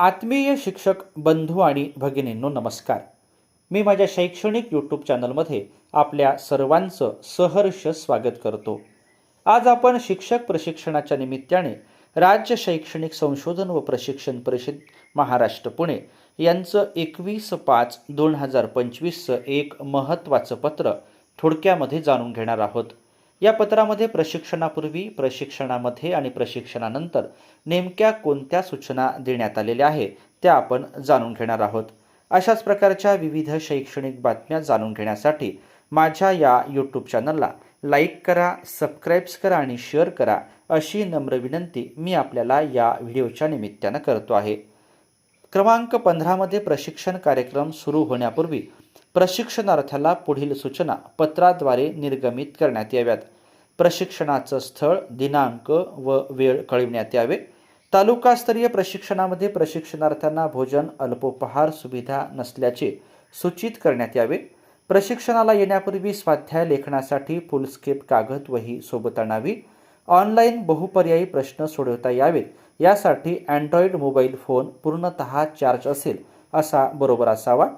आत्मीय शिक्षक बंधू आणि भगिनींनो नमस्कार. मी माझ्या शैक्षणिक यूट्यूब चॅनलमध्ये आपल्या सर्वांचं सहर्ष स्वागत करतो. आज आपण शिक्षक प्रशिक्षणाच्या निमित्ताने राज्य शैक्षणिक संशोधन व प्रशिक्षण परिषद महाराष्ट्र पुणे यांचं एकवीस पाच दोन हजार पंचवीसचं एक महत्त्वाचं पत्र थोडक्यामध्ये जाणून घेणार आहोत. या पत्रामध्ये प्रशिक्षणापूर्वी प्रशिक्षणामध्ये आणि प्रशिक्षणानंतर नेमक्या कोणत्या सूचना देण्यात आलेल्या आहे त्या आपण जाणून घेणार आहोत. अशाच प्रकारच्या विविध शैक्षणिक बातम्या जाणून घेण्यासाठी माझ्या या यूट्यूब चॅनलला लाईक करा सबस्क्राईब्स करा आणि शेअर करा अशी नम्र विनंती मी आपल्याला या व्हिडिओच्या निमित्तानं करतो आहे. क्रमांक पंधरामध्ये प्रशिक्षण कार्यक्रम सुरू होण्यापूर्वी प्रशिक्षणार्थ्याला पुढील सूचना पत्राद्वारे निर्गमित करण्यात याव्यात. प्रशिक्षणाचं स्थळ दिनांक व वेळ कळविण्यात यावे. तालुकास्तरीय प्रशिक्षणामध्ये प्रशिक्षणार्थ्यांना भोजन अल्पोपहार सुविधा नसल्याचे सूचित करण्यात यावे. प्रशिक्षणाला येण्यापूर्वी स्वाध्याय लेखनासाठी फुलस्केप कागद वही सोबत आणावी. ऑनलाईन बहुपर्यायी प्रश्न सोडवता यावेत. यासाठी अँड्रॉइड मोबाईल फोन पूर्णतः चार्ज असेल असा बरोबर असावा.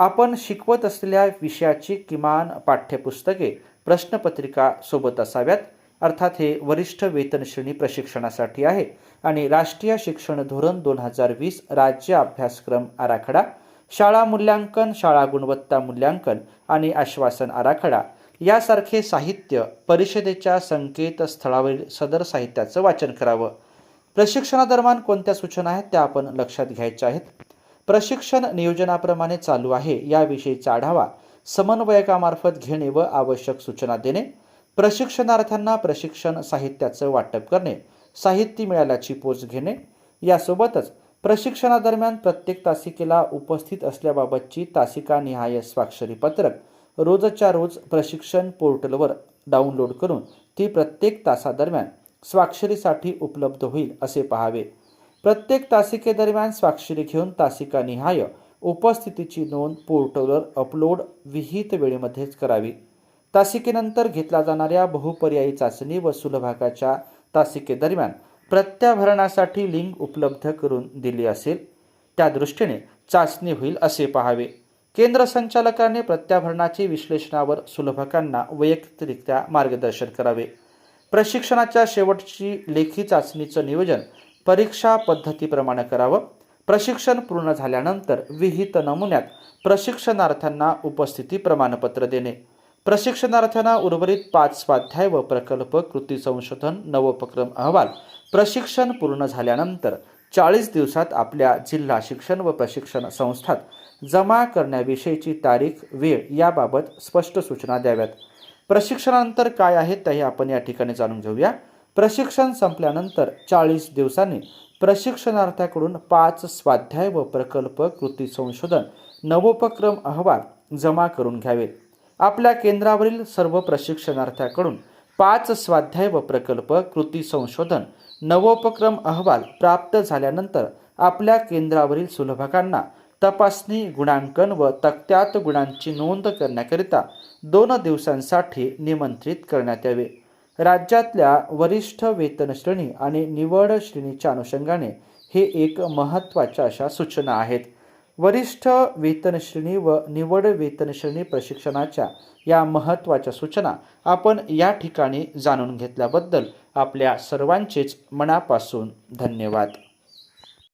आपण शिकवत असलेल्या विषयाची किमान पाठ्यपुस्तके प्रश्नपत्रिका सोबत असाव्यात. अर्थात हे वरिष्ठ वेतनश्रेणी प्रशिक्षणासाठी आहे. आणि राष्ट्रीय शिक्षण धोरण दोन हजार वीस राज्य अभ्यासक्रम आराखडा शाळा मूल्यांकन शाळा गुणवत्ता मूल्यांकन आणि आश्वासन आराखडा यासारखे साहित्य परिषदेच्या संकेतस्थळावरील सदर साहित्याचं वाचन करावं. प्रशिक्षणादरम्यान कोणत्या सूचना आहेत त्या आपण लक्षात घ्यायच्या आहेत? प्रशिक्षण नियोजनाप्रमाणे चालू आहे. याविषयीचा आढावा समन्वयकामार्फत घेणे व आवश्यक सूचना देणे प्रशिक्षणार्थ्यांना प्रशिक्षण साहित्याचं वाटप करणे साहित्य मिळाल्याची पोच घेणे यासोबतच प्रशिक्षणादरम्यान प्रत्येक तासिकेला उपस्थित असल्याबाबतची तासिका निहाय स्वाक्षरी पत्रक रोजच्या रोज प्रशिक्षण पोर्टलवर डाउनलोड करून ती प्रत्येक तासादरम्यान स्वाक्षरीसाठी उपलब्ध होईल असे पहावे. प्रत्येक तासिकेदरम्यान स्वाक्षरी घेऊन तासिकानिहाय उपस्थितीची नोंद पोर्टलवर अपलोड विहित वेळेमध्येच करावी. तासिकेनंतर घेतल्या जाणाऱ्या बहुपर्यायी चाचणी व सुलभागाच्या तासिकेदरम्यान प्रत्याभरणासाठी लिंक उपलब्ध करून दिली असेल. त्या दृष्टीने चाचणी होईल असे पहावे. केंद्र संचालकाने प्रत्याभरणाची विश्लेषणावर सुलभकांना वैयक्तिकरित्या मार्गदर्शन करावे. प्रशिक्षणाच्या शेवटची लेखी चाचणीचं नियोजन परीक्षा पद्धतीप्रमाणे करावं. प्रशिक्षण पूर्ण झाल्यानंतर विहित नमुन्यात प्रशिक्षणार्थ्यांना उपस्थिती प्रमाणपत्र देणे. प्रशिक्षणार्थ्यांना उर्वरित पाच स्वाध्याय व प्रकल्प कृती संशोधन नवोपक्रम अहवाल. प्रशिक्षण पूर्ण झाल्यानंतर चाळीस दिवसात आपल्या जिल्हा शिक्षण व प्रशिक्षण संस्थात जमा करण्याविषयीची तारीख वेळ याबाबत स्पष्ट सूचना द्याव्यात. प्रशिक्षणानंतर काय आहे तेही आपण या ठिकाणी जाणून घेऊया. प्रशिक्षण संपल्यानंतर चाळीस दिवसांनी प्रशिक्षणार्थ्याकडून पाच स्वाध्याय व प्रकल्प कृती संशोधन नवोपक्रम अहवाल जमा करून घ्यावेत आपल्या केंद्रावरील सर्व प्रशिक्षणार्थ्याकडून पाच स्वाध्याय व प्रकल्प कृती संशोधन नवोपक्रम अहवाल प्राप्त झाल्यानंतर आपल्या केंद्रावरील सुलभकांना तपासणी गुणांकन व तक्त्यात गुणांची नोंद करण्याकरिता दोन दिवसांसाठी निमंत्रित करण्यात यावे. राज्यातल्या वरिष्ठ वेतनश्रेणी आणि निवड श्रेणीच्या अनुषंगाने हे एक महत्त्वाच्या अशा सूचना आहेत. वरिष्ठ वेतनश्रेणी व निवड वेतनश्रेणी प्रशिक्षणाच्या या महत्त्वाच्या सूचना आपण या ठिकाणी जाणून घेतल्याबद्दल आपल्या सर्वांचेच मनापासून धन्यवाद.